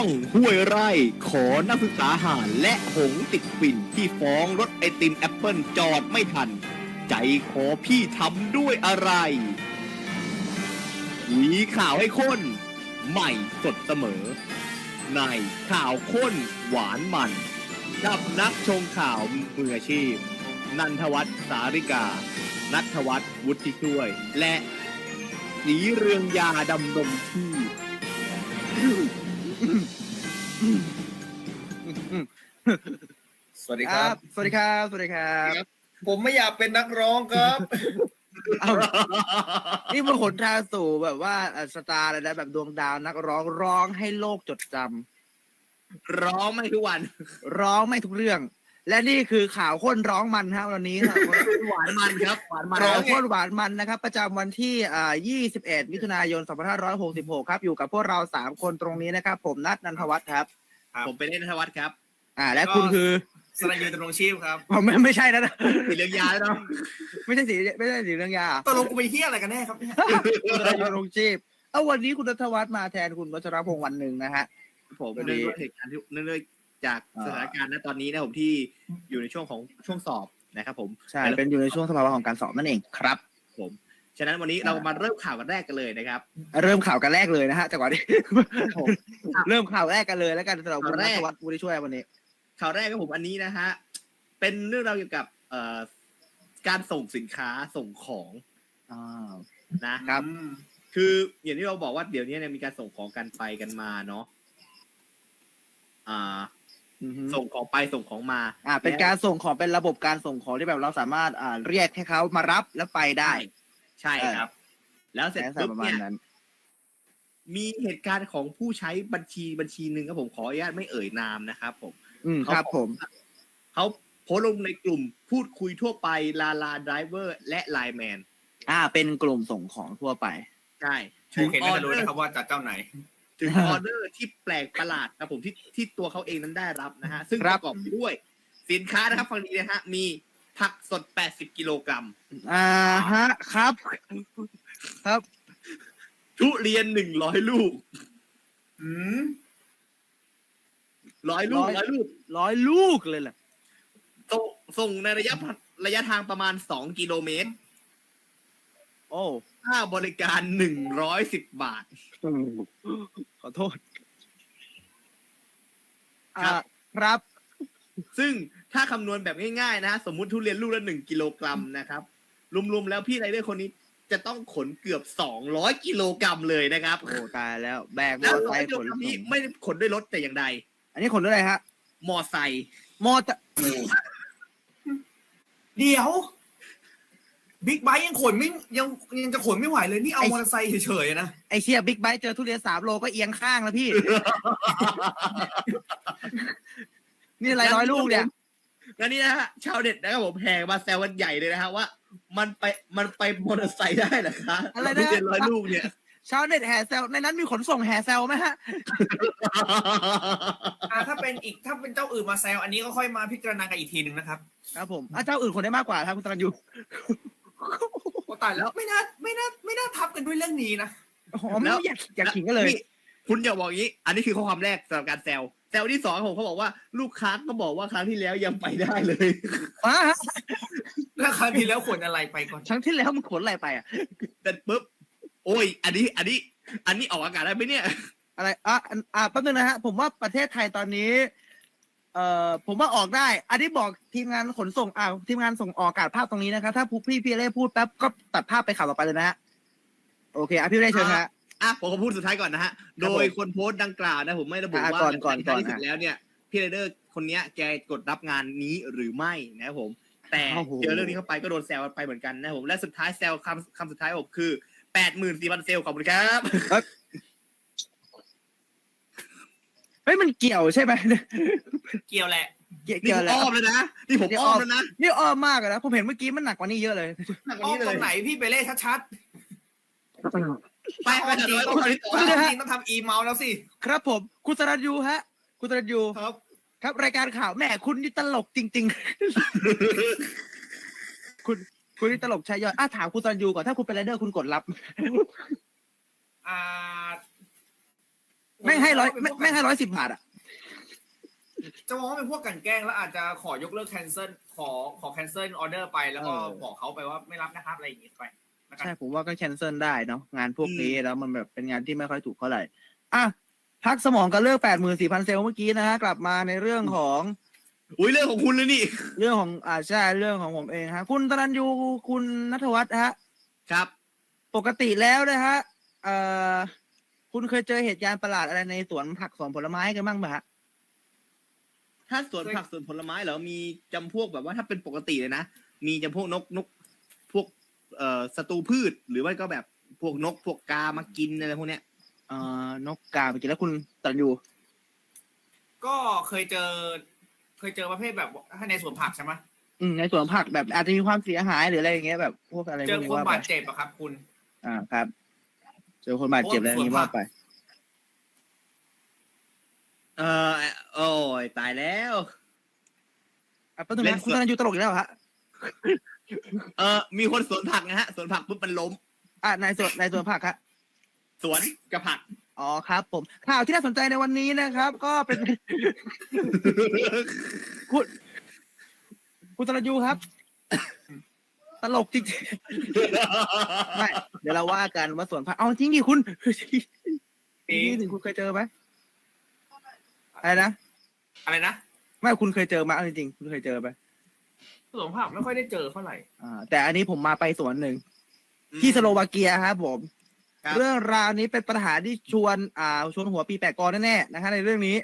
องห้วยไร่ ขอนักศึกษาหารและหงติดปิ่นที่ฟ้องรถไอติมแอปเปิลจอดไม่ทัน ใจขอพี่ทำด้วยอะไรมีข่าวให้ข้น ใหม่สดเสมอ ในข่าวข้นหวานมันกับนักชงข่าวมืออาชีพ นันทวัฒน์สาริกา นัทวัฒน์วุฒิช่วย และสีเรืองยาดำรงที่ สวัสดีคครัรับ บ สวัสดีครับ สวัสดีครับ ผมไม่อยากเป็นนักร้องครับ เอานี่มันหนทางสู่แบบว่าเอ่อสตาร์เลยนะแบบดวงดาวนักร้องร้องให้โลกจดจำร้องไม่ทุกวัน ร้องไม่ทุกเรื่อง และนี่คือข่าวข้นร้องมันครับวันนี้ครับหวานมันครับหวานมันร้ข่าอวงไงข้นหวานมันนะครับ ประจำวันที่อ่า21 มิถุนายน 2566 ครับอยู่กับพวกเราสามคนตรงนี้นะครับ ผมนัทนันทวัฒน์ครับ ผมเป็นเล่นธวัฒน์ครับ อ่า และคุณคือสรยุทธ์ดำรงชีพครับผมไม่ไม่ใช่นะสีเหลืองยาแล้วเนาะไม่ใช่สีไม่ใช่สีเรื่องยาตกลงกูเป็นเฮียอะไรกันแน่ครับเนี่ยคุณนายรงชีพเอาวันนี้คุณนัทวัฒน์มาแทนคุณวัชรพงษ์วันหนึ่งนะฮะผมวันเนื่นี้องด้วยเหตุการณ์ที่เนื่องด้วย จากอ่าสถานการณ์ณตอนนี้นะผมที่อยู่ในช่วงของช่วงสอบนะครับ ผมใช่เป็นอยู่ในช่วงสภาวะของการสอบนั่นเองครับ ผมฉะนั้นวันนี้เรามาเริ่มข่าวกันแรกกันเลยนะครับ เริ่มข่าวกันแรกเลยนะฮะจากก่อนที่เริ่มข่าวแรกกันเลยแล้วกันสำหรับคุณข่าวแรนักทวัฒน์ผู้ที่ช่วยวันนี้ ข่าวแรกก็ผมอันนี้นะฮะเป็นเรื่องราวเกี่ยวกับเอ่อการส่งสินค้าส่งของนะครับ คืออย่างที่เราบอกว่าเดี๋ยวนี้เนี่ยมีการส่งของกันไปกันมาเนาะอ่า อือฮึส่งของไปส่งของมาอ่า เป็นการส่งของเป็นระบบการส่งของที่แบบเราสามารถอ่าเรียกให้เขามารับแล้วไปได้ ใช่ครับ แล้วเสร็จแค่ปุ๊บประมาณเนี่ย นั้น มีเหตุการณ์ของผู้ใช้บัญชีบัญชีหนึ่งครับผมขออนุญาตไม่เอ่ยนามนะครับผม อืม ครับผม เขาโพสต์ลงในกลุ่มพูดคุยทั่วไปลาลาไดรเวอร์และไลแมนอ่า เป็นกลุ่มส่งของทั่วไป ใช่ผมเห็นน่าจะรู้นะครับว่าจากเจ้าไหน ถึงออเดอร์ที่แปลกประหลาดครับผมที่ที่ตัวเขาเองนั้นได้รับนะฮะซึ่งคปรับระกอบไปด้วยสินค้านะครับฟังดีนะฮะมีผักสด 80 กิโลกรัมอ่าฮะครับ ครับ ทุเรียน 100 ลูกอืมร้อยลูกร้อยร้อยลูกร้อยลูกเลยแหละส่งส่งในระยะพันระยะทางประมาณ 2 กิโลเมตร โอ้ค่าบริการ110บาท ขอโทษครับอ่าครับ ซึ่งถ้าคำนวณแบบง่ายๆ นะฮะสมมุติทุเรียนลูกละ1กิโลกรัมนะครับ รวมๆ แล้วพี่ไรเดอร์คนนี้จะต้องขนเกือบ200กิโลกรัมเลยนะครับ โอ้ตายแล้ว แบกมแล้อวไซร้อยค์กิโลขนกรัมส่นี้งไม่ได้ขนด้วยรถแต่อย่างใด อันนี้ขนด้วยอะไรฮะ มอไซค์มอเตอร์เดี๋ยว บิ๊กไบค์ยังขนไม่ยังยังจะขนไม่ไหวเลยนี่เอามอเตอร์ไซค์เฉยๆนะไอเชียบิ๊กไบค์เจอทุเรียนสามโลก็เอียงข้างแล้วพี่ นี่อะไรร้อยลูกเนี่ยแล้วนี่นะฮะชาวเน็ตนะครับผมแห่มาแซวกันใหญ่เลยนะฮะว่า มันไปมันไปมอเตอร์ไซค์ได้เหรอคะอะไรนะทุเรียนร้อยลูกเนี่ยชาวเน็ตแห่แซวในนั้นมีขนส่งแห่แซวไหมฮะอ่าถ้าเป็นอีกถ้าเป็นเจ้าอื่นมาแซวอันนี้ก็ค่อยมาพิจารณากันอีกทีหนึ่งนะครับ ครับผมอะเจ้าอื่นขนได้มากกว่าครับคุณตรันยู โอ้ตายแล้วไม่น่าไม่น่าไม่น่าทับกันด้วยเรื่องนี้นะอ๋อไม่อยากอยากขิงกันเลย นี่คุณอย่าบอกอย่างนี้ อันนี้คือข้อความแรกสำหรับการแซวแซวที่สองผมเขาบอกว่าลูกค้าก็บอกว่าครั้งที่แล้วยังไปได้เลยอะแล้วครั้งที่แล้วขนอะไรไปก่อน ครั้งที่แล้วมันขนอะไรไปอะ แต่ปุ๊บโอ้ย อันนี้ อันนี้ อันนี้ออกอากาศได้ไหมเนี่ย อะไรอะอันอะแป๊บนึงนะฮะ ผมว่าประเทศไทยตอนนี้ เอ่อผมว่าออกได้ อันนี้บอกทีมงานขนส่งอ่าทีมงานส่งออกอากาศภาพตรงนี้นะครับ ถ้าพี่พี่เล่พูดแป๊บก็ตัดภาพไปข่าวต่อไปเลยนะฮะโอเคอะพี่เล่เชิญฮะ อะผมขอพูดสุดท้ายก่อนนะฮะครัโดบผมยคนโพสต์ดังกล่าวนะผมไม่ระบุอะว่าก่อนก่อนในท้ายที่ก่อนสุดแล้วเนี่ยพี่ไรเดอร์คนเนี้ยแกกดรับงานนี้หรือไม่นะครับผม แต่โอ้โห เจอเรื่องนี้เข้าไปก็โดนแซวไปเหมือนกันนะครับผมและสุดท้ายแซวคำคำสุดท้ายผมคือแปดหมื่นสี่พันเซลล์ขอบคุณครับ เฮ้ยมันเกี่ยวใช่ไหมเกี่ยวแหละเกี่ยวนี่เกี่ยวผมแล้วอ้อมเลยนะนี่ผมนี่อ้อ้ออมมแล้วนะนี่อ้อมมากอะนะผมเห็นเมื่อกี้มันหนักกว่านี้เยอะเลย หนักกอ้ว่าอมนี้เลตรยงไหนพี่ไปเล่ชัดไปๆไปอ้อมเดี๋จริยวงเราต้องไปที่ต่ออ้อมจริงต้องทำอีเมาแล้วสิครับผมคุณสรัญยูฮะ คุณสรัญยูครับครับ รายการข่าวแม่คุณนี่ตลกจริง ๆ คุณคุณนี่ตลกชายยอดอะถามคุณสรัญยูก่อนถ้าคุณเป็นไรเดอร์คุณกดรับ อ่า ไม่ให้ร้อยไม่ไม่ให้ร้อยสิบบาทอะจะมองว่าเป็นพวกกลันแกล้งแล้วอาจจะขอยกเลิก cancel ขอขอ cancel order ไปแล้วก็เออบอกเขาไปว่าไม่รับนะครับอะไรอย่างงี้ไปนะครับใช่ผมว่าก็แคนเซิลได้เนาะงานพวกนี้แล้วมันแบบเป็นงานที่ไม่ค่อยถูกเท่าไหร่อะพักสมองกันเลือกแปดหมื่นสี่พันเซลล์เมื่อกี้นะฮะกลับมาในเรื่องของอุ้ยเรื่องของคุณเลยนี่ เรื่องของอ่าใช่เรื่องของผมเองฮะ คุณตรันยูคุณนัทวัฒน์ฮะ ครับ ปกติแล้วนะฮะเอ่อ คุณเคยเจอเหตุการณ์ประหลาดอะไรในสวนผักสวนผลไม้กันบ้างไหมฮะ ถ้าสวนผักสวนผลไม้เหรอมีจำพวกแบบว่าถ้าเป็นปกติเลยนะ มีจำพวกนกนก พวกเอ่อศัตรูพืช หรือว่าก็แบบพวกนกพวกกามากินอะไรพวกเนี้ยเอ่อนกกาเมื่อกี้แล้วคุณตรันยูก็เคยเจอ เคยเจอประเภทแบบถ้าในสวนผักใช่ไหมอืมในสวนผักแบบอาจจะมีความเสียหายหรืออะไรอย่างเงี้ยแบบพวกอะไรเจพอวกนี้คนว่าไปบาดเจ็บอะครับ คุณ อ่าครับ เจอคนบาดเจ็บอะไรอย่างงี้ว่าไป เออโอ้ยตายแล้ว อะแป๊บนึงเล่นะนคุณสวนตรันยูตลกอีกแล้วเหรอฮะเออมีคนสวนผักนะฮะสวนผักปุ๊บมันล้ม อะในสวนในสวนผักครับสวนกับผัก อ๋อครับ ผมข่าวที่น่าสนใจในวันนี้นะครับ ก็เป็น คุณคุณตรยูครับ ตลกจริงๆไม่เดี๋ยวเราว่ากันว่าสวนผักเอาจริงดิคุณนี่ถึงคุณเคยเจอไหมอะไรนะอะไรนะไม่คุณเคยเจอมาเอาจริงๆคุณเคยเจอไหมสวนผักไม่ค่อยได้เจอเท่าไหร่อ่าแต่อันนี้ผมมาไปสวนหนึ่งที่สโลวาเกียครับผมครับเรื่องราวนี้เป็นปัญหาที่ชวน อ่า ชวนหัวปีแปะกอแน่ๆนะฮะในเรื่องนี้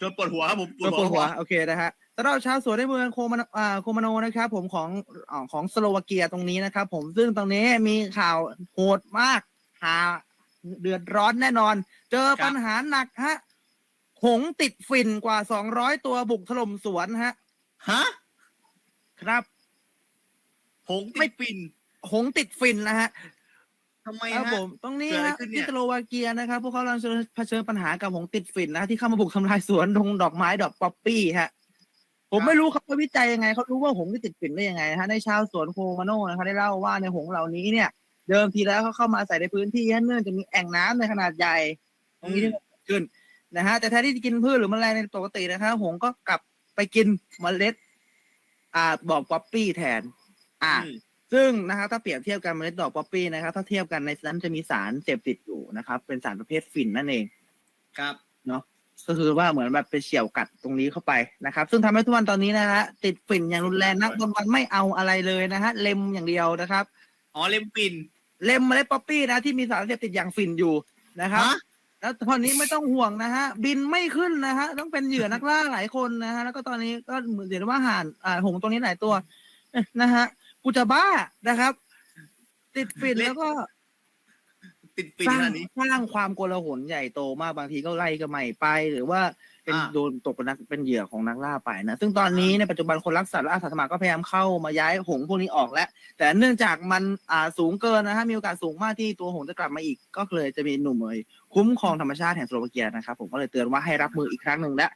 จนปวดหัวครับผมปวดหัว โอเคนะฮะ สำหรับชาวสวนในเมืองโคมาโนอ่าโคมาโนนะครับผมของอ่าของสโลวาเกียตรงนี้นะครับผมซึ่งตรงนี้มีข่าวโหดมาก หาเดือดร้อนแน่นอน เจอปัญหาหนักฮะหงส์ติดฝิ่นกว่า 200 ตัวบุกถล่มสวนฮะ ฮะครับ หงไม่ปินหงส์ติดฝิ่นนะฮะ ทำไมครับฮะ ผมตรงนี้เกิดอะไรฮะขึ้นเนี่ย ที่สโลวาเกียนะครับ พวกเขากำลังเผชิญปัญหากับหงส์ติดฝิ่นนะที่เข้ามาบุกทำลายสวนดงดอกไม้ดอกป๊อปปี้ฮะ ผมไม่รู้เขาไปวิจัยยังไงเขารู้ว่าหงส์ที่ติดฝิ่นได้ยังไงนะฮะในชาวสวนโคมาโน่นะคะได้เล่าว่าในหงส์เหล่านี้เนี่ย เดิมทีแล้วเขาเข้ามาใส่ในพื้นที่ฮะเนื่องจากมีแอ่งน้ำในขนาดใหญ่ตรงนี้ที่เกิดขึ้นนะฮะแต่แทนที่จะกินพืชหรือแมลงในปกตินะครับหงส์ก็กลับไปกินเมล็ด อ่าบอกป๊อปปี้แทน อ่า อืม ซึ่งนะครับถ้าเปรียบเทียบกันเมล็ดดอกป๊อปปี้นะครับ ถ้าเทียบกันในนั้นจะมีสารเสพติดอยู่นะครับ เป็นสารประเภทฝิ่นนั่นเอง ครับ ก็คือว่าเหมือนแบบไปเฉี่ยวกัดตรงนี้เข้าไปนะครับ ซึ่งทำให้ทุกวันตอนนี้นะฮะติดฝิ่นอย่างรุนแรงนักบางวันไม่เอาอะไรเลยนะฮะเล็มอย่างเดียวนะครับอ๋อเลมปินเล็มเมล็ดป๊อปปี้นะที่มีสารเสพติดอย่างฝิ่นอยู่นะครับฮะแล้วตอนนี้ไม่ต้องห่วงนะฮะ บินไม่ขึ้นนะฮะต้องเป็นเหยื่อนักล่าหลายคนนะฮะแล้วก็ตอนนี้ก็เหมือนเดี๋ยวว่าห่านอ่าหงส์ตรงนี้หลายตัวเอ๊ะนะฮะกูจะบ้านะครับ ติดฝิ่นแล้วก็ ติดปินสร้าขงนาดนี้ สร้างความโกลาหลใหญ่โตมากบางทีก็ไล่ก็ไม่ไป หรือว่าเป็นอ่า โดนตกเป็นนักเป็นเหยื่อของนักล่าไปนะ ซึ่งตอนนี้ในปัจจุบันคนรักสัตว์และอาสาสมัครก็พยายามเข้ามาย้ายหงส์พวกนี้ออกแล้ว แต่เนื่องจากมันอ่าสูงเกินนะฮะมีโอกาสสูงมากที่ตัวหงส์จะกลับมาอีก ก็เลยจะมีหนุ่มเลยคุ้มครองธรรมชาติแห่งสโลวาเกียนะครับผมก็เลยเตือนว่าให้รับมืออีกครั้งหนึ่งและ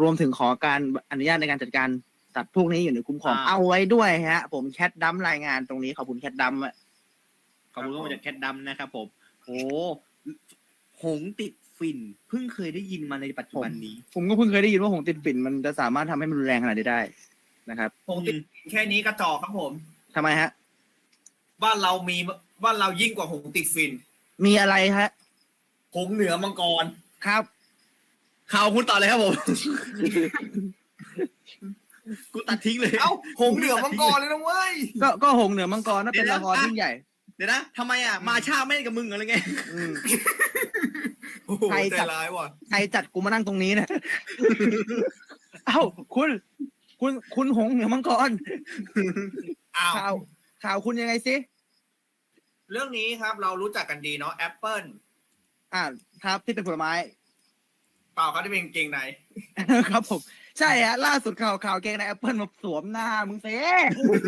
รวมถึงขอการอนุญาตในการจัดการสัตว์พวกนี้อยู่ในคุ้มครองอ่า เอาไว้ด้วยฮะ ผมแคทดัมรายงานตรงนี้ขอบคุณแคทดัม อะขอบคุณก็มาจากแคทดำนะครับผมโอ้หงติดฝิ่นเพิ่งเคยได้ยินมาในปัจจุบันนี้ ผมก็เพิ่งเคยได้ยินว่าหงส์ติดฝิ่นมันจะสามารถทำให้มันรุนแรงขนาดนี้ได้นะครับผมติดแค่นี้กระจอกครับผมทำไมฮะ บ้านเรามีบ้านเรายิ่งกว่าหงส์ติดฟินมีอะไรฮะหงส์เหนือมังกรครับข่าวคุณต่อเลยครับผมกูตัดทิ้งเลย เอ้าหงส์เหนือมังกรเลยนะเว้ย ก็ก็หงส์เหนือมังกรนั่นเป็นเดี๋ยวละครอะยิ่งใหญ่ ดี๋ยวนะทำไมอะมาช้าไม่เล่นกับมึงเหรอหรือไงอืม โอ้โหใครใจจัดร้ายว่ะใครจัดกูมานั่งตรงนี้เนี่ย เอ้าคุณ คุณคุณหงเหนือมังกรอ้าวข่าวข่าวคุณยังไงสิเรื่องนี้ครับเรารู้จักกันดีเนาะแอปเปิลอ่าครับที่เป็นผลไม้ เปล่าเขาได้เป็นกางเกงใน ครับผม ใช่ฮะ ล่าสุดข่าวข่าวเกงในแอปเปิลมาสวมหน้ามึงเซ่ คุณ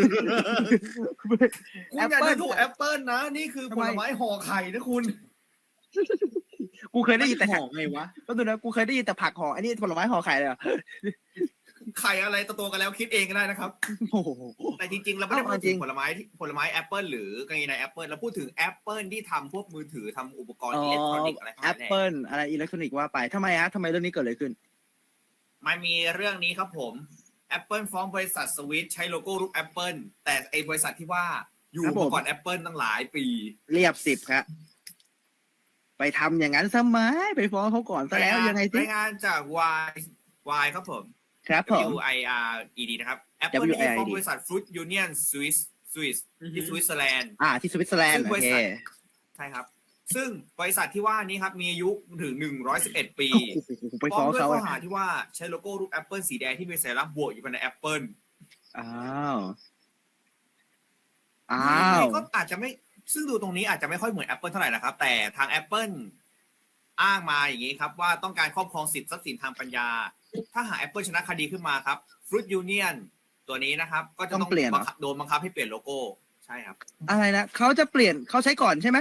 อย่า Apple ดูถูกแอปเปิลนะ นี่คือผลไม้ห่อไข่นะคุณกูเคยได้ยินแต่ห่อไงวะก็ดูนะกูเคยได้ยินแต่ผักห่ออันนี้ผลไม้ห่อไข่เลยเหรอไข่อะไรตัวๆกันแล้วคิดเองก็ได้นะครับ โอ้โห แต่จริงๆเราไม่ได้เอาพูดจริถึง งผลไม้ที่ผลไม้แอปเปิลหรือกางเกงในแอปเปิลเราพูดถึงแอปเปิลที่ทำพวกมือถือทำอุปกรณ์อ๋ออิเล็กทรอนิกส์อะไรทั้งแอนั้ปนแหละ เปิลอะไรอิเล็กทรอนิกส์ว่าไปทำไมฮะทำไมเรื่องนี้เกิดอะไรขึ้น มันมีเรื่องนี้ครับผม Apple ฟ้องบริษัทสวิตใช้โลโก้รูปแอปเปิลแต่ไอบริษัทที่ว่าอยู่ครับผมมาก่อนแอปเปิลตั้งหลายปี เรียบสิบครับไปทำอย่างนั้นซะไหมไปฟ้องเขาก่อนซะแล้วยังไงสิรายงานจาก Y Y ครับผม ครับผม W I R E D นะครับ Apple W I R E D ได้ฟ้องบริษัท Fruit Union Swiss Swiss ที่สวิตเซอร์แลนด์อ่าที่สวิตเซอร์แลนด์ซึ่งโอบริเคษัทใช่ครับ ซึ่งบริษัทที่ว่านี้ครับมีอายุถึง 111 ปีโอ้โหไปฟ้ฟ้อองงด้วยเขาข้ออะหาที่ว่าใช้โลโก้รูปแอปเปิลสีแดงที่มีสัญลักษณ์บวกอยู่ภายในแอปเปิลอ้าวอ้าวก็อาจจะไม่ซึ่งดูตรงนี้อาจจะไม่ค่อยเหมือน Apple เท่าไหร่นะครับ แต่ทาง Apple อ้างมาอย่างนี้ครับ ว่าต้องการครอบครองสิทธิ์ทรัพย์สินทางปัญญา ถ้าหาก Apple ชนะคดีขึ้นมาครับ Fruit Union ตัวนี้นะครับ ก็จะต้องบังคับโดนบังคับให้เปลี่ยนโลโก้ใช่ครับ อะไรนะเขาจะเปลี่ยนเขาใช้ก่อนใช่ไหม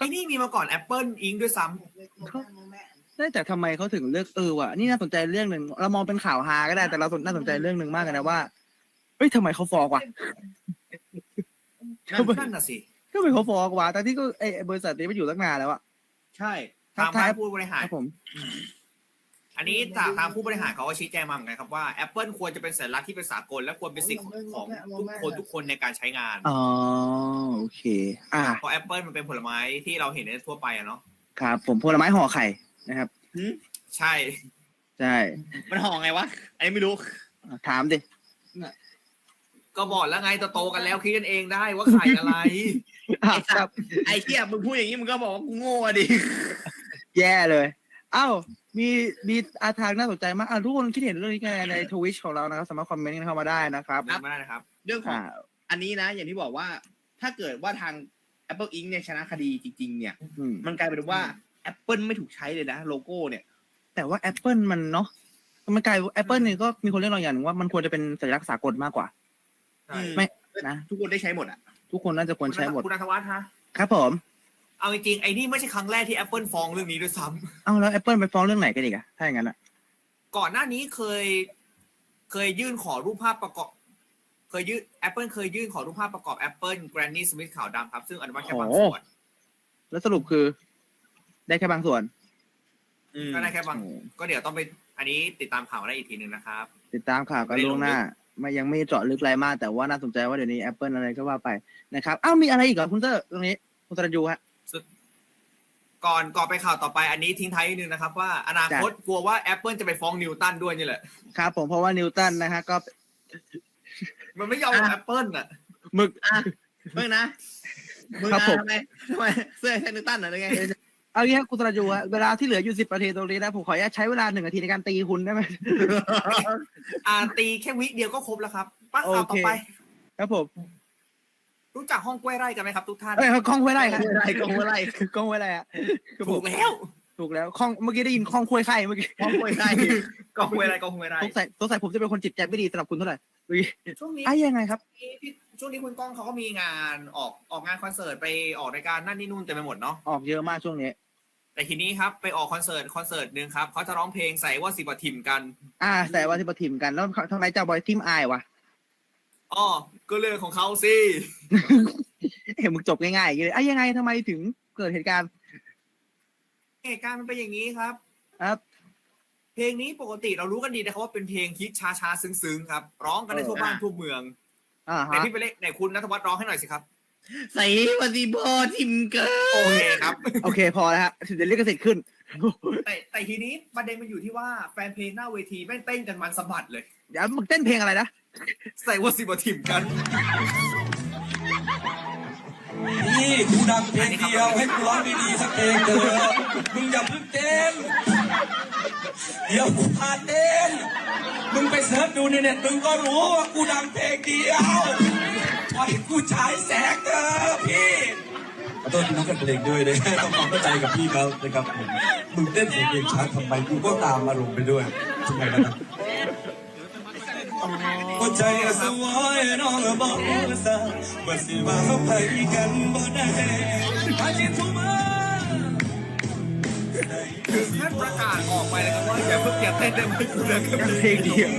ไอ้นี่มีมาก่อน Apple Inc. ด้วยซ้ำได้แต่ทำไมเขาถึงเลือกเออว่ะนี่น่าสนใจเรื่องหนึ่งเรามองเป็นข่าวฮาก็ได้แต่เราสนน่าสนใจเรื่องหนึ่งมากเลยนะว่าเฮ้ยทำไมเขาฟ้องวะนั่นนั่นน่ะสิทำไมเขาฟ้องวะแต่ที่ก็ไอ้ไอ้บริษัทนี้มันอยู่ตั้งนานแล้วอะใช่ทางท้ายผู้บริหาร ครับผมอั นนี้จากทางผู้บริหารเขาก็ชี้แจงมาเหมือนกันครับว่า Apple ควรจะเป็นสัญลักษณ์ที่เป็นสากลและควรเป็นสิทธิ์ของทุกคนทุกคนในการใช้งานอ๋อโอเค อ่าเพราะแอปเปิลมันเป็นผลไม้ที่เราเห็นในทั่วไปอะเนาะครับ ผมผลไม้ห่อไข่นะครับใช่ใช่มันห่อไงวะอันนี้ไม่รู้อะถามดิก็บอกแล้วไงโตๆกันแล้วคิดกันเองได้ว่าไข่อะไรอะไอ้สัตว์ครับไอ้เหี้ยมึงพูดอย่างนี้มึงก็บอกว่ากูโง่อะดิแย่เลย เอ้า มีมีอาทางน่าสนใจมากอะทุกคนคิดเห็นเรื่องนี้ไงในทวิชของเรานะครับ สามารถคอมเมนต์กันเข้ามาได้นะครับไม่ได้นะครับ เรื่องของอ่าอันนี้นะ อย่างที่บอกว่าถ้าเกิดว่าทาง Apple Inc. เนี่ยชนะคดีจริง ๆ เนี่ย อืมมันกลายเป็นว่า Apple ไม่ถูกใช้เลยนะ โลโก้เนี่ย แต่ว่า Apple มันเนาะมันกลายแอปเปิลเนี่ยก็มีคนเรียกร้องอย่างหนึ่งว่ามันควรจะเป็นสัญลักษณ์สากลมากกว่า ใช่ไม่ นะ ทุกคนได้ใช้หมดอะทุกคนน่าจะควรใช้หมด คุณอัธวัฒน์ฮะครับผม เอาจริงๆไอ้นี่ไม่ใช่ครั้งแรกที่ Apple ฟ้องเรื่องนี้ด้วยซ้เอ้าแล้ว Apple ไปฟ้องเรื่องไหนกันอีกอะถ้าอย่างนั้นอะำก่อนหน้านี้เคย เคยยื่นขอรูปภาพประกอบ เคยยื่น Apple เคยยื่นขอรูปภาพประกอบ Apple Granny Smith ขาวดำครับ ซึ่งอนุมัติแค่บางส่วนแล้วสรุปคือ ได้แค่บางส่วนก็ได้แค่บางก็เดี๋ยวต้องไป อันนี้ติดตามข่าวได้อีกทีหนึ่งนะครับ ติดตามข่าวกันล่วงหน้า ไม่ยังไม่เจาะลึกอะไรมาก แต่ว่าน่าสนใจว่าเดี๋ยวนี้ Apple อะไรก็ว่าไปนะครับ อ้าวมีอะไรอีกเหรอคุณเตอร์ตรงนี้คุณตรยูฮะ ก่อนก่อนไปข่าวต่อไปอันนี้ทิ้งท้ายนิดนึงนะครับ ว่าอนาคตกลัวว่า Apple จะไปฟ้องนิวตันด้วยนี่แหละครับผมเพราะว่านิวตันนะฮะก็ มันไม่ยอมอะ Apple อะหมึกอะเพิ่งนะมึงครับนะผม ทำไมทำไมเสื้อแค่นิวตันเหรอหรือไงเอางี้ครับคุณตรยูฮะเวลาที่เหลืออยู่สิบนาทีตรงนี้นะผมขออนุญาตใช้เวลาหนึ่งนาทีในการตีคุณได้ไหม อ่าตีแค่วิเดียวก็ครบแล้วครับป้าข่าวโอเคต่อไป ครับผม รู้จักห้องกล้วยไร่กันไหมครับทุกท่านเอ้ยกล้องห้วยไร่ครับไม่ได้ก็ไม่ได้กล้องห้วยไร่อะครับผถูมกแล้วถูกแล้วข้องเมื่อกี้ได้ยินข้องคุยไข่เมื่อกี้เพราะไม่ได้ก็ห้วยไร่ก็ห้วยไร่ สงสัยสงสัยผมจะเป็นคนจิตใจไม่ดีสำหรับคุณเท่าไหร่เมื่อกี้ช่วงนี้ไอ้ยังไงครับที่ช่วงนี้คุณก้องเขาก็มีงานออกออกงานคอนเสิร์ตไปออกรายการนั่นนี่นู่นเต็มไปหมดเนาะออกเยอะมากช่วงนี้ แต่ทีนี้ครับไปออกคอนเสิร์ตคอนเสิร์ตหนึ่งครับเขาจะร้องเพลงใส่ว่าสิบทิมกัน อ่า แต่ว่าที่ประทิมกันแล้วทางไหนจะบอยทิมอายวะ อ๋อก็เรื่องของเขาสิ เห็นมึงจบง่ายๆอย่างนี้เลยไอ้ยังไงทำไมถึงเกิดเหตุการณ์เหตุการณ์มันเป็นอย่างนี้ครับ ครับ เพลงนี้ปกติเรารู้กันดีนะครับว่าเป็นเพลงฮิตช้าๆซึ้งๆครับ ร้องกันได้ทั่วบ้านทั่วเมืองอ่าไหนฮะพี่ไปเล่นไหนคุณนัทวัฒน์ร้องให้หน่อยสิครับ ใส่ปฏิบอทิมเกอร์โอเคครับ โอเคพอแล้วฮะเดี๋ยวลิขสิทธิ์ขึ้น แต่แต่ทีนี้ประเด็นมันอยู่ที่ว่าแฟนเพลงหน้าเวทีแม่งเต้นกันมันสะบัดเลย เดี๋ยวมึงเต้นเพลงอะไรนะ ใส่ว่าสิบทิมกัน นี่กูดังเพลงเดียวให้กูร้องดีๆสักเพลงเถอะมึงอย่าเพิ่งเต้นเดี๋ยวกูพาเต้นมึงไปเสิร์ชดูในเน็ตมึงก็รู้ว่ากูดังเพลงเดียวปล่อยกูฉายแสงเถอะพี่ขอโทษที่น้องกันเพลงด้วยเลยต้องความเข้าใจกับพี่เขานะครับผมมึงเต้นเพลงเองช้าทำไมกูก็ตามอารมณ์ไปด้วยทำไมล่ะครับหัว ใจสวยน้องบอกซะว่าสิว่าเขาไปกันบ่ได้อาจิตทุมาถึงขั้นประกาศออกไปเลยครับว่าอย่าเพิ่งอย่าเต้นได้ไหมกูเลิกกับเพลงเดียว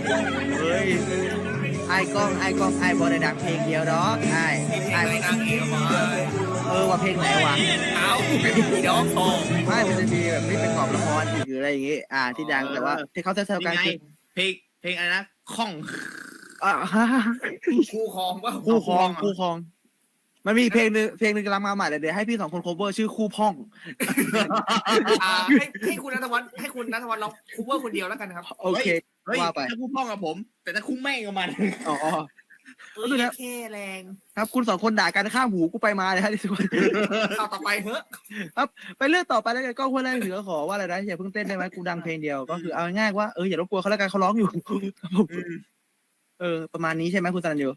เฮ้ยไอ้กล้องไอ้กล้องไอ้บอลได้ดังเพลงเดียวดอกไอ้ไอ้ไหนางเอกมาเออว่าเพลงไหนวะเอาเดี๋ยวทองไม่มันจะมีแบบที่เป็นกรอบละครหรืออะไรอย่างงี้ อ่าที่ดังแต่ว่าที่เขาแซวๆกันคือเพลงเพลงอะไรนะข้อง อ่าคู่ครองว่าคู่ครองคู่ครอง มันมีเพลงหนึงเพลงหนึงกำลังมาใหม่เลยเดี๋ยวให้พี่สองคน cover ชื่อคู่พ่อง อ่าให้ให้คุณนัทวัฒน์ให้คุณนัทวัฒน์ร้องคูเวอร์คนเดียวแล้วกันครับโอเค เฮ้ยว่าไป ถ้าคู่พ่องกับผม แต่ถ้าคู่แม่งกับมัน อ๋ออ๋อแล้วดูนะแค่แรงครับคุณสองคนด่ากันข้ามหูกูไปมาเลยฮะที่สุดเอาต่อไปเถอะไปเรื่องต่อไปแล้วกันก็คนแรกถือขอว่าอะไรนะอย่าเพิ่งเต้นได้ไหมกูดังเพลงเดียวก็คือเอาง่ายๆว่าเอออย่ารบกวนเขาแล้วกันเขาร้องอยู่ครับผม เออ ประมาณนี้ใช่ไหมคุณสันยู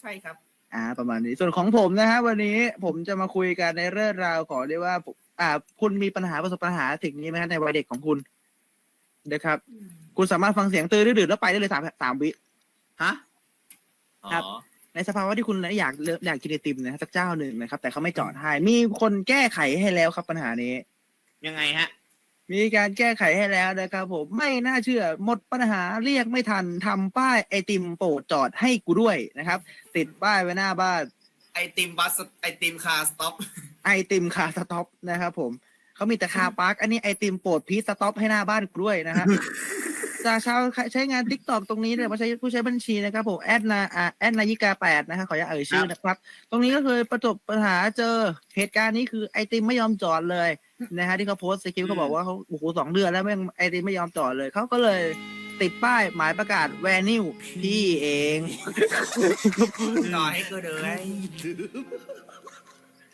ใช่ครับ อ่า ประมาณนี้ ส่วนของผมนะฮะวันนี้ผมจะมาคุยกันในเรื่องราวขอเรียกว่าผมอ่า คุณมีปัญหาประสบปัญหาสิ่งนี้ไหมฮะในวัยเด็กของคุณนะครับ คุณสามารถฟังเสียงตื้อดื้อๆแล้วไปได้เลยสามสามวิฮะครับ ในสภาวะที่คุณอยากเลือกอยากกินไอติมนะสักเจ้าหนึ่งนะครับ แต่เขาไม่จอดให้มีคนแก้ไขให้แล้วครับปัญหานี้ ยังไงฮะ มีการแก้ไขให้แล้วนะครับผมไม่น่าเชื่อหมดปัญหาเรียกไม่ทันทำป้ายไอติมโปรดจอดให้กูด้วยนะครับ ติดป้ายไว้หน้าบ้านไอติมบัสไอติมคาร์สต็อป ไอติมคาสต็อปนะครับผม เขามีแต่คาปาร์คอันนี้ไอติมโปรดพีซสต็อปให้หน้าบ้านกูด้วยนะฮะ จากชาวใช้งานทิกตอกตรงนี้เนี่ยมาใช้ผู้ใช้บัญชีนะครับผมแอดนาอ่าแอดนายิกาแปดนะคะขออย่าตเอ่ยชื่อนะครับ ตรงนี้ก็เคยประสบปัญหาเจอเหตุการณ์นี้คือไอติมไม่ยอมจอดเลยนะฮะที่เขาโพสต์สคริปต์เขาบอกว่าเขาโอ้โหสองเดือนแล้วแม่งไอติมไม่ยอมจอดเลยเขาก็เลยติดป้ายหมายประกาศแวนิวพี่เอง ต่อให้กูเลย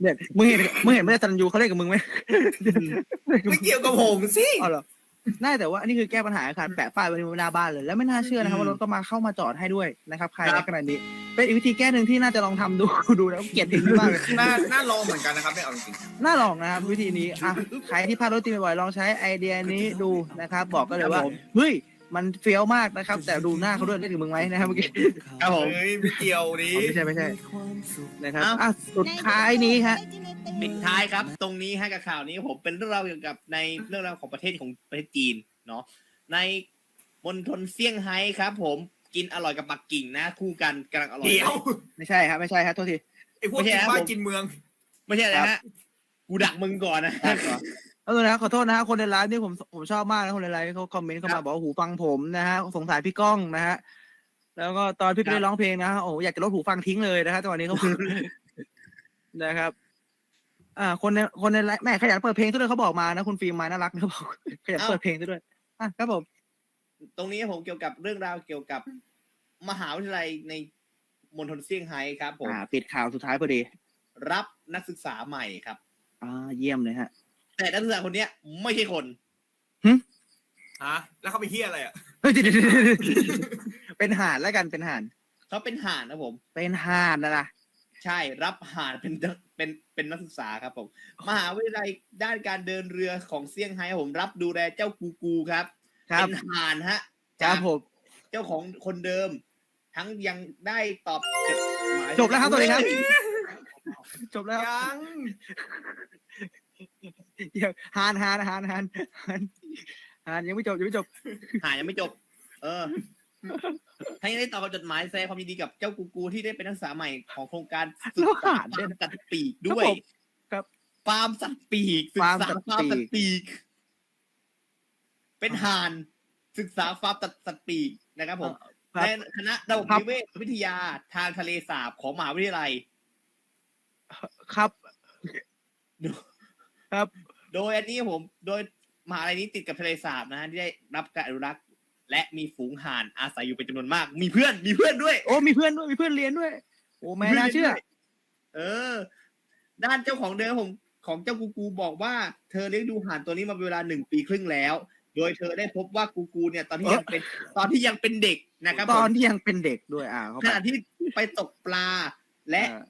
เนี่ยมึงเห็นมึงเห็นไม่ได้ตันยูเขาเล่นกับมึงไหมไม่เกี่ยวกับผมสิอ๋อเหรอน่าแต่ว่าอันนี้คือแก้ปัญหาขาดแปะป้ายไว้ในหน้าบ้านเลย แล้วไม่น่าเชื่อนะครับว่ารถก็มาเข้ามาจอดให้ด้วยนะครับใครรักขนาดนี้ เป็นอีกวิธีแก้หนึ่งที่น่าจะลองทำดูดูแล้วเกลียดทิ้งมากเลยน่าน่าลองเหมือนกันนะครับไม่เอาจริงน่าลองนะครับวิธีนี้อะใครที่พลาดรถตีบ่อยๆลองใช้ไอเดียนี้ดูนะครับ บอกก็เลยว่าเฮ้ย มันเฟี้ยวมากนะครับ แต่ดูหน้าเขาด้วยได้ถึงมึงไหมนะครับเมื่อกี้ครับผมเฮ้ยไม่เกี่ยวดิอ๋อไม่ใช่ไม่ใช่นะครับเอ้าอะสุดท้ายนี้ฮะ ปิดท้ายครับ ตรงนี้ฮะกับข่าวนี้ผมเป็นเรื่องราวเกี่ยวกับในเรื่องราวของประเทศของประเทศจีนเนาะในมณฑลเซี่ยงไฮ้ครับ ผมกินอร่อยกับปักกิ่งนะ คู่กันกำลังอร่อยเดี๋ยวไม่ใช่ครับไม่ใช่ครับโทษทีไอพวกกินบ้านกินเมือง ไม่ใช่อะไรฮะกูดักมึงก่อนนะ แล้วดูนะขอโทษนะฮะคนในไลฟ์นี่ผมผมชอบมากนะคนในไลฟ์เขาคอมเมนต์เข้ามาบอกว่าหูฟังผมนะฮะสงสารพี่ก้องนะฮะแล้วก็ตอนพี่ไปได้ร้องเพลงนะฮะโอ้โหอยากจะลดหูฟังทิ้งเลยนะฮะตอนนี้เขานะครับ อ่า คนในคนในไลฟ์แม่ขยันเปิดเพลงซะด้วยเขาบอกมานะคุณฟิล์มมาน่ารักนะเขาบอกขยันเปิดเพลงซะด้วยอะครับผม ตรงนี้ผมเกี่ยวกับเรื่องราวเกี่ยวกับมหาวิทยาลัยในมณฑลเซี่ยงไฮ้ครับผมอ่าปิดข่าวสุดท้ายพอดี รับนักศึกษาใหม่ครับ อ่า เยี่ยมเลยฮะ แต่นักศึกษาคนเนี้ยไม่ใช่คนฮะแล้วเขาไปเฮียอะไรอะเฮ้ยเดี๋ยวๆๆๆเป็นห่านแล้วกันเป็นห่าน เขาเป็นห่านนะผม เป็นห่านนะนะใช่รับห่านเป็นเป็นเป็นนักศึกษาครับผมมหาวิทยาลัยด้านการเดินเรือของเซี่ยงไฮ้ครับผมรับดูแลเจ้ากูกูครับครับเป็นห่านฮะครัจาบกผมเจ้าของคนเดิม ทั้งยังได้ตอบจดหมายจบแล้วครับสวัสดีครับ จบแล้ว ยัง เดี๋ยวห่านห่านห่านห่านห่านห่านยังไม่จบยังไม่จบห่านยังไม่จบ เออทั้งยังได้ตอบจดหมายแสดงความยินดีกับเจ้ากูกูที่ได้เป็นนักศึกษาใหม่ของโครงการแล้วห่านด้วยนะตัดปีกด้วยครับฟาร์มสัตว์ปีกศึกฟาร์มษาสัตว์ฟาร์มปีกสัตว์ปีก เป็นห่านศึกษาฟาร์มสัตว์สัตว์ปีกนะครับผมครับ ในคณะระบบครับ นิเวศวิทยาทางทะเลสาบของมหาวิทยาลัย ครับ ครับ โดยอันนี้ผมโดยมหาลัยนี้ติดกับทะเลสาบนะฮะที่ได้รับการอนุรักษ์ และมีฝูงห่านอาศัยอยู่เป็นจำนวนมาก มีเพื่อนมีเพื่อนด้วย โอ้มีเพื่อนด้วยมีเพื่อนเรียนด้วย โอ้แม่น่าเชื่อ เออ ด้านเจ้าของเดิมผมของเจ้ากูกูบอกว่าเธอเลี้ยงดูห่านตัวนี้มาเป็นเวลาหนึ่งปีครึ่งแล้ว โดยเธอได้พบว่ากูกูเนี่ย ตอนที่ยังเป็นตอนที่ยังเป็นเด็กนะครับตผมอนที่ยังเป็นเด็กด้วยอ่าเขาขไปณะที่ไปตกปลาและเออ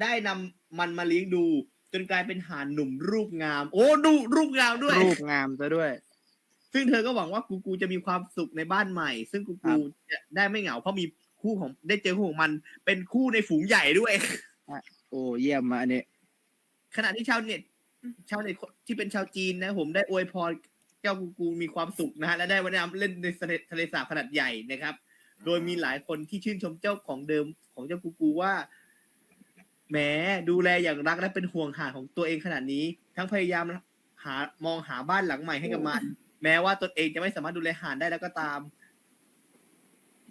ได้นำมันมาเลี้ยงดู จนกลายเป็นห่านหนุ่มรูปงาม โอ้ดูรูปงามด้วย รูปงามซะด้วย ซึ่งเธอก็หวังว่ากูกูจะมีความสุขในบ้านใหม่ ซึ่งกูกูจะได้ไม่เหงาเพราะมีคู่ของได้เจอคู่ของมัน เป็นคู่ในฝูงใหญ่ด้วย โอ้เยี่ยมมาอันนี้ขณะที่ชาวเน็ตชาวเน็ตที่เป็นชาวจีนนะ ผมได้อวยพรเจ้ากูกูมีความสุขนะฮะและได้วันนี้เล่นในทะเลทะเลสาบขนาดใหญ่นะครับ โดยมีหลายคนที่ชื่นชมเจ้าของเดิมของเจ้ากูกูว่า แหมดูแลอย่างรักและเป็นห่วงหาของตัวเองขนาดนี้ ทั้งพยายามหามองหาบ้านหลังใหม่ให้กับมัน แม้ว่าตนเองจะไม่สามารถดูแลห่านได้แล้วก็ตาม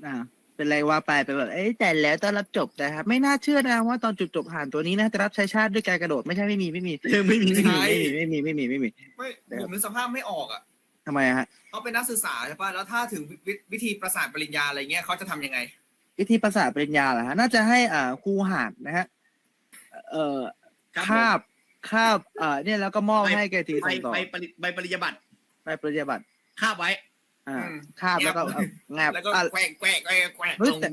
อ่า เป็นไรว่าไปเป็นแบบเอ้ยแต่แล้วตอนรับจบนะครับ ไม่น่าเชื่อนะว่าตอนจุดจบผ่านตัวนี้นะจะรับใช้ชาติด้วยการกระโดดไม่ใช่ไม่มีไม่มีไม่มีไม่มีไม่มีไม่มีไม่มีไม่ผมนึกสภาพไม่ออกอะทำไมอะฮะเขาเป็นนักศึกษาใช่ป่ะแล้วถ้าถึงวิวิธีประสานปริญญาอะไรเงี้ยเขาจะทำยังไง วิธีประสาทปริญญาเหรอฮะน่าจะให้อ่าครูหาดนะฮะ เอ่อครับคาบคาบอ่าเนี่ยแล้วก็มอบให้แกทีไปส่งต่อไปปริใบปริญญาบัตรไปปริญญาบัตรคาบไว้ อ่าอืม คาบแล้วก็แงบเอางาบแล้วก็อะ แกว่งแกว่งแกว่งแกว่งเฮ้ยลงแต่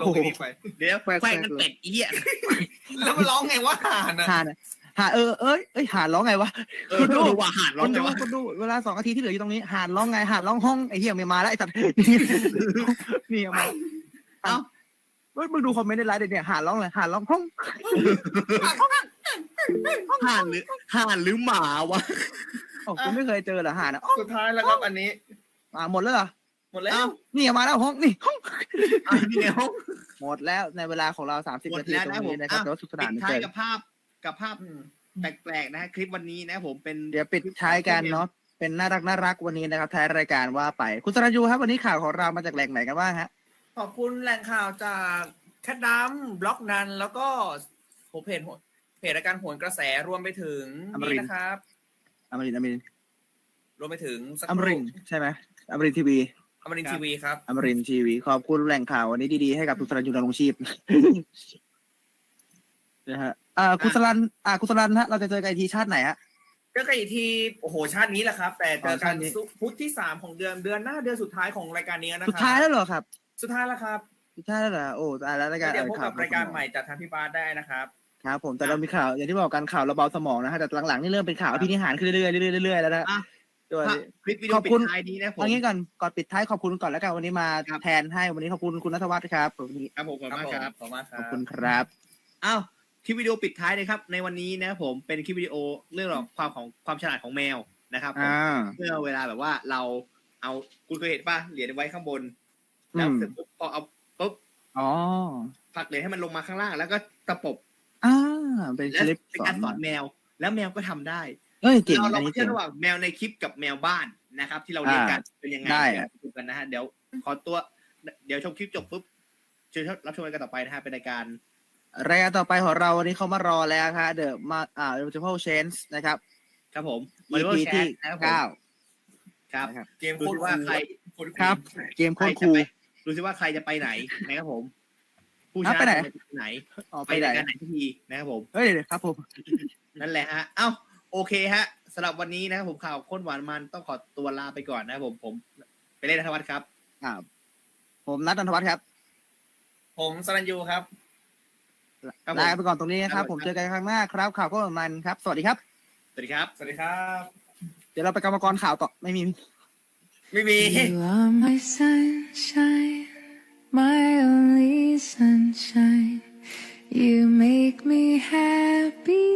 ลงไปนี่ไปเดี๋ยวแกว่งแขวงแกว่งกันเป็ดอีเหี้ยแล้วมันร้องไงว่าห่านอะหาดอะหาดเออเอ้ยเอ้ยหาดร้องไงวะ เออคุณดูว่าหาดร้คองนไงดูวะคนดูเวลาสองนาทีที่เหลืออยู่ตรงนี้หาดร้องไงหาดร้องห้องไอ้เหี้ยไม่มาแล้วไอ้สัตว์นี่เอามาเอ้า เฮ้ยมึงดูคอมเมนต์ในไลน์เดี๋ยวเนี่ยหาดร้องเลยหาดร้องห้องห่านหรือห่านหรือหมาวะโอ้กูไม่เคยเจอเหรอหาดอะอ๋อสุดท้ายแล้วครับอันนี้มาหมดแล้วเหรอหมดแล้วเอ้านี่มาแล้วห้องนี่ห้องอะนี่ในห้องหมดแล้วในเวลาของเราสามสิบหมดนาทีแล้วตรนะงผมนี้นะครับอะแล้วสุขสปินานดเหลือท้ายเกินกับภาพกับภาพแปลกๆนะฮะคลิปวันนี้นะผมเป็นเดี๋ยวปิดท้ายกันเนาะเป็นน่ารักน่ารักวันนี้นะครับท้ายรายการว่าไป คุณสรยูครับวันนี้ข่าวของเรามาจากแหล่งไหนกันบ้างฮะ ขอบคุณแหล่งข่าวจากแคดดัมบล็อกนัน แล้วก็โหเพจโหเพจรายการโหนกระแสรวมไปถึงอมรินี่นทร์ นะครับ อมรินทร์อมรินทร์รวมไปถึงสักอมรินทร์ใช่ไหมอมรินทร์ทีวีอมรินทีวีครับ อมรินทร์ทีวีขอบคุณแหล่งข่าววันนี้ดีๆให้กับคุณสรันยูดำรงชีพนะฮะอ่าคุณสรันอ่าคุณสรันฮะเราจะเจอกันอีกทีชาติไหนฮะ เจอกันอีกทีโอ้โหชาตินี้แหละครับ แต่เจอกันอ๋อชาตินี้ศุกร์พุธที่สามของเดือนเดือนหน้าเดือนสุดท้ายของรายการนี้นะครับสุดท้ายแล้วเหรอครับ สุดท้ายแล้วครับสุดท้ายแล้วเหรอโอ้ตายแล้วรายการเดี๋ยวพบข่ากับรายการใหม่จากทางพี่บาสได้นะครับครับผมแต่เรามีข่าวอย่างที่บอกกันข่าวเราเบาสมองนะฮะแต่หลังๆนี่เริ่มเป็นข่าวพินิหารขึ้นเรื่อยๆเรื่อยๆเรื่อยๆแล้วนะอะด้วยคลิปวิดีขโออบปิคุดณท้ายนี้นะผมเอางี้ก่อนก่อนปิดท้ายขอบคุณก่อนแล้วกันวันนี้มาครับแทนให้วันนี้ขอบคุณคุณนัทวัฒน์ครับวันนี้ครับผมขอบคุณมากครับขอบคุณมากคขรัอบบคุณครับอ้าวคลิปวิดีโอปิดท้ายนะครับ ในวันนี้นะครับผมเป็นคลิปวิดีโอเรื่องของความของความฉลาดของแมวนะครับผมอ่าเมื่อเวลาแบบว่าเราเอาคุณเคยเห็นป่ะเหรียญไว้ข้างบนอืม แล้วเสร็จปุ๊บพอเอาปุ๊บอ๋อผลักเหรียญให้มันลงมาข้างล่าง แล้วก็ตะปบอ่าเป็นและคลิปเป็นสอการนสอนแมว แล้วแมวก็ทำได้เอ้ยเก่งเราอัเรานมานี้เทียเก่บงระหว่างแมวในคลิปกับแมวบ้านนะครับ ที่เราเลี้ยงกันเป็นยังไงได้เดี๋ยวอะดูกันนะฮะเดี๋ยวขอตัว เดี๋ยวชมคลิปจบปุ๊บเชิญรับชมกันต่อไปนะฮะเป็นรายการรายการต่อไปของเราวันนี้เขามารอแล้วครับเดอะมาอ่า multiple change นะครับ ครับผม EP Marvel ที่ Chat นะครับผมเก้าครับนะครับเกมดูโคตสิรว่าใครโคตรครับ เกมโคใครตรจะคูลไป ดูสิว่าใครจะไปไหนนะครับผม ผู้ชอะนะไปไหน จะไปไหนออกไปไปไหน รายการไหนทุกทีนะครับผม เฮ้ยเดี๋ยวครับผม นั่นแหละฮะ เอ้า โอเคฮะสำหรับวันนี้นะครับผมข่าวข้นหวานมันต้องขอตัวลาไปก่อนนะครับผมผมไปเล่นนัทวัฒน์ครับอ่าผมนัทนันทวัฒน์ครับผมสรัญยูครับ ครับผม ลาไปก่อนตรงนี้นะครับครับผมเจอกันครั้งหน้าครับข่าวก็มันครับ สวัสดีครับ สวัสดีครับ สวัสดีครับ เดี๋ยวเราไปกรรมกรข่าวต่อไม่มี ไม่มี You are my sunshine, my only sunshine. You make me happy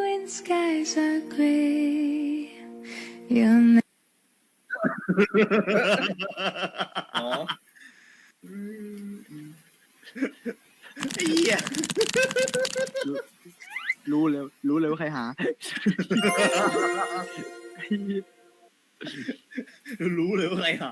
when skies are gray. You'll never อ๋อ ไอ้เหี้ย รู้เลย รู้เลยว่าใครหา รู้เลยว่าใครหา